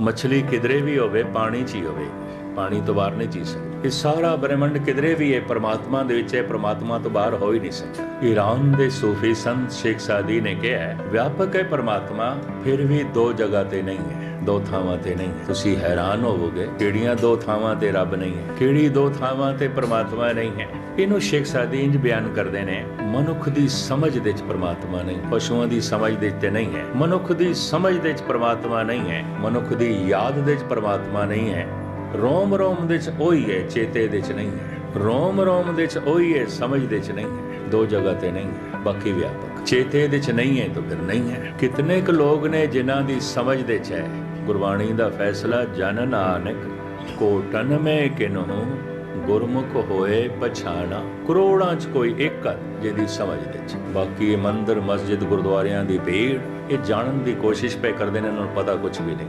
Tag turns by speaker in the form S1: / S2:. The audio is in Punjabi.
S1: ਮੱਛਲੀ ਕਿਧਰੇ ਵੀ ਹੋਵੇ ਪਾਣੀ 'ਚ ਹੀ ਹੋਵੇ। ਪਾਣੀ ਤੋਂ ਬਾਹਰ ਨਹੀਂ ਜੀ ਸਕਦੀ। ਇਹ ਸਾਰਾ ਬ੍ਰਹਿਮੰਡ ਕਿਧਰੇ ਵੀ ਹੈ ਪ੍ਰਮਾਤਮਾ ਦੇ ਵਿੱਚ ਹੈ ਪ੍ਰਮਾਤਮਾ ਤੋਂ ਬਾਹਰ ਹੋ ਹੀ ਨਹੀਂ ਸਕਦਾ। ਈਰਾਨ ਦੇ ਸੂਫੀ ਸੰਤ ਸ਼ੇਖ ਸਾਦੀ ਨੇ ਕਿਹਾ ਹੈ, ਵਿਆਪਕ ਹੈ ਪ੍ਰਮਾਤਮਾ, ਫਿਰ ਵੀ ਦੋ ਜਗ੍ਹਾ ਤੇ ਨਹੀਂ ਹੈ, ਦੋ ਥਾਵਾਂ ਤੇ ਨਹੀਂ ਤੁਸੀਂ ਹੈਰਾਨ ਹੋਵੋਗੇ, ਕਿਹੜੀਆਂ ਦੋ ਥਾਵਾਂ ਤੇ ਰੱਬ ਨਹੀਂ ਹੈ, ਕਿਹੜੀ ਦੋ ਥਾਵਾਂ ਤੇ ਪਰਮਾਤਮਾ ਨਹੀਂ ਹੈ? ਇਹਨੂੰ ਸ਼ੇਖ ਸਾਦੀ ਇੰਜ ਬਿਆਨ ਕਰਦੇ ਨੇ, ਮਨੁੱਖ ਦੀ ਸਮਝ ਦੇ ਵਿੱਚ ਪ੍ਰਮਾਤਮਾ ਨਹੀਂ, ਪਸ਼ੂਆਂ ਦੀ ਸਮਝ ਦੇ ਵਿੱਚ ਨਹੀਂ ਹੈ। ਮਨੁੱਖ ਦੀ ਸਮਝ ਦੇ ਵਿੱਚ ਪ੍ਰਮਾਤਮਾ ਨਹੀਂ ਹੈ, ਮਨੁੱਖ ਦੀ ਯਾਦ ਦੇ ਵਿੱਚ ਪ੍ਰਮਾਤਮਾ ਨਹੀਂ ਹੈ। ਰੋਮ ਰੋਮ ਦੇ ਚ ਉਹੀ ਹੈ, ਚੇਤੇ ਦੇ ਚ ਨਹੀਂ ਹੈ। ਰੋਮ ਰੋਮ ਦੇ ਚ ਉਹੀ ਹੈ ਸਮਝ ਦੇ ਚ ਨਹੀਂ ਹੈ। ਦੋ ਜਗ੍ਹਾ ਤੇ ਨਹੀਂ ਹੈ, ਬਾਕੀ ਵਿਆਪਕ। ਚੇਤੇ ਦੇ ਚ ਨਹੀਂ ਹੈ ਤਾਂ ਫਿਰ ਨਹੀਂ ਹੈ। ਕਿਤਨੇ ਕੁ ਲੋਕ ਨੇ ਜਿਨ੍ਹਾਂ ਦੀ ਸਮਝ ਦੇ ਚ ਹੈ। ਗੁਰਬਾਣੀ ਦਾ ਫੈਸਲਾ, ਜਨ ਨਾਨਕ ਕੋਟਨ ਮੇ ਕਿਨਹੂ ਗੁਰਮੁਖ ਹੋਏ ਪਛਾਣਾ। ਕਰੋੜਾਂ ਚ ਕੋਈ ਇੱਕ ਜਿਹਦੀ ਸਮਝ ਦੇ ਚ। ਬਾਕੀ ਇਹ ਮੰਦਰ, ਮਸਜਿਦ, ਗੁਰਦੁਆਰਿਆਂ ਦੀ ਭੀੜ, ਇਹ ਜਾਣਨ ਦੀ ਕੋਸ਼ਿਸ਼ ਪੇ ਕਰਦੇ ਨੇ, ਇਹਨਾਂ ਨੂੰ ਪਤਾ ਕੁਝ ਵੀ ਨਹੀਂ